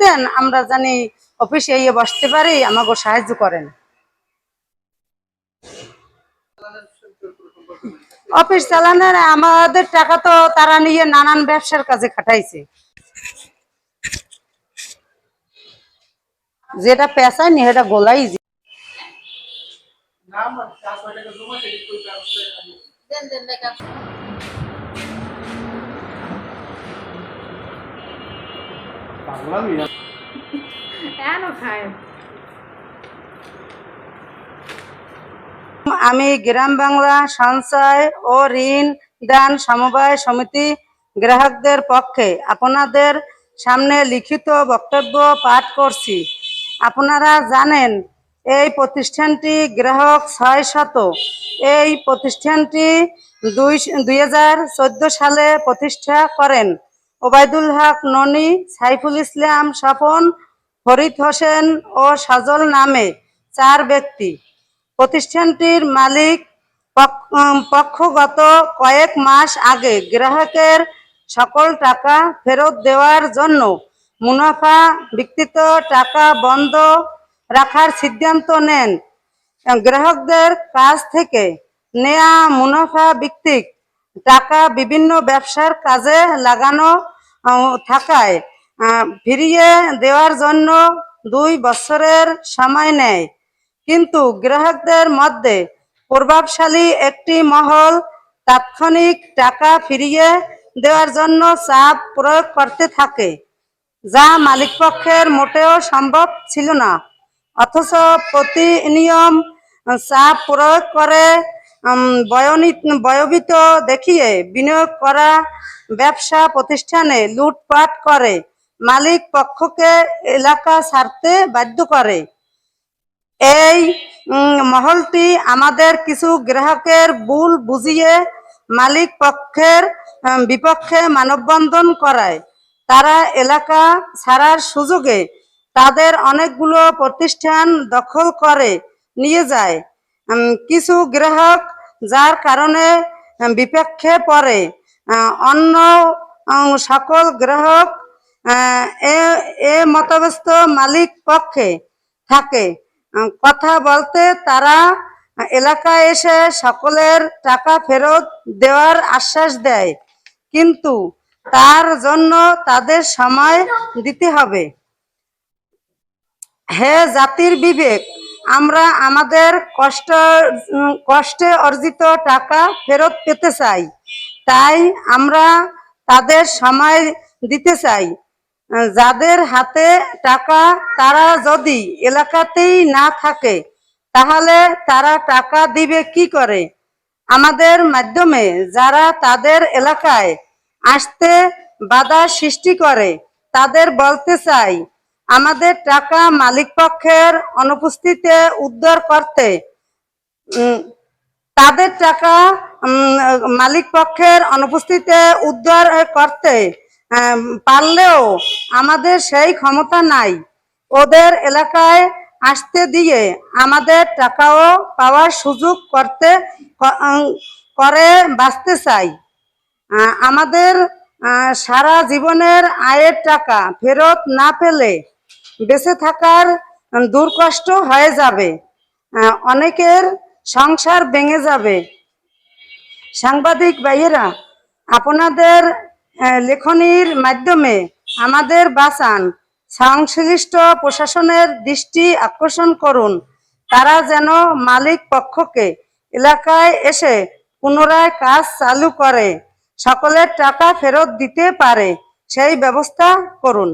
দেন, আমরা জানি অফিসে ইয়ে বসতে পারি, আমাকে সাহায্য করেন। অফিস চালানোর আমাদের টাকা তো তারা নিয়ে নানান ব্যবসার কাজে খাটাইছে। যেটা পেশায় নি, সেটা গোলাই আমি গ্রাম বাংলা সঞ্চয় ও ঋণ দান সমবায় সমিতি গ্রাহকদের পক্ষে আপনাদের সামনে লিখিত বক্তব্য পাঠ করছি। আপনারা জানেন, এই প্রতিষ্ঠানটি গ্রাহক ছয় শত। এই প্রতিষ্ঠানটি দুই দুই সালে প্রতিষ্ঠা করেন। ওবায়দুল হক, ননি, সাইফুল ইসলাম, স্বপন, ফরিদ হোসেন ও সজল নামে চার ব্যক্তি। প্রতিষ্ঠানটির মালিক পক্ষগত কয়েক মাস আগে গ্রাহকের সকল টাকা ফেরত দেওয়ার জন্য মুনাফা, বিক্রিত টাকা বন্ধ রাখার সিদ্ধান্ত নেন। গ্রাহকদের কাছ থেকে নেয়া মুনাফা ভিত্তিক টাকা বিভিন্ন ব্যবসার কাজে লাগানো থাকায় ফিরিয়ে দেওয়ার জন্য দুই বছরের সময় নেয়। কিন্তু গ্রাহকদের মধ্যে প্রভাবশালী একটি মহল তাৎক্ষণিক টাকা ফিরিয়ে দেওয়ার জন্য চাপ প্রয়োগ করতে থাকে। যা মালিকপক্ষের মোটেও সম্ভব ছিল না। অথচ প্রতি নিয়ম চাপ প্রয়োগ করে বয়বিত দেখিয়ে বিনিয়োগ করা ব্যবসা প্রতিষ্ঠানে লুটপাট করে, মালিক পক্ষকে এলাকা ছাড়তে বাধ্য করে। এই মহলটি আমাদের কিছু গ্রাহকের ভুল বুঝিয়ে মালিক পক্ষের বিপক্ষে মানববন্ধন করায়। তারা এলাকা ছাড়ার সুযোগে তাদের অনেকগুলো প্রতিষ্ঠান দখল করে নিয়ে যায়। কিছু গ্রাহক যার কারণে বিপক্ষে পড়ে। অন্য সকল গ্রাহক এ মতব্যস্ত মালিক পক্ষে থাকে। কথা বলতে তারা এলাকায় এসে সকলের টাকা ফেরত দেওয়ার আশ্বাস দেয়। কিন্তু তার জন্য তাদের সময় দিতে হবে। হে জাতির বিবেক, আমরা আমাদের কষ্ট কষ্টে অর্জিত টাকা ফেরত পেতে চাই। তাই আমরা তাদের সময় দিতে চাই। যাদের হাতে টাকা, তারা যদি এলাকাতেই না থাকে, তাহলে তারা টাকা দিবে কি করে? আমাদের মাধ্যমে যারা তাদের এলাকায় আসতে বাধা সৃষ্টি করে। তাদের বলতে চাই আমাদের টাকা মালিকপক্ষের অনুপস্থিতিতে উদ্ধার করতে তাদের টাকা উম, মালিক পক্ষের অনুপস্থিতিতে উদ্ধার করতে পারলেও আমাদের সেই ক্ষমতা নাই। ওদের এলাকায় আসতে দিয়ে আমাদের টাকাও পাওয়ার সুযোগ করতে করে বাঁচতে চাই। আমাদের সারা জীবনের আয়ের টাকা ফেরত না পেলে বেঁচে থাকার দুর্কষ্ট হয়ে যাবে। অনেকের সংসার ভেঙে যাবে। সাংবাদিক ভাইয়েরা, আপনাদের লেখনির মাধ্যমে আমাদের বাঁচান। সংশ্লিষ্ট প্রশাসনের দৃষ্টি আকর্ষণ করুন। তারা যেন মালিক পক্ষকে এলাকায় এসে পুনরায় কাজ চালু করে। সকলের টাকা ফেরত দিতে পারে সেই ব্যবস্থা করুন।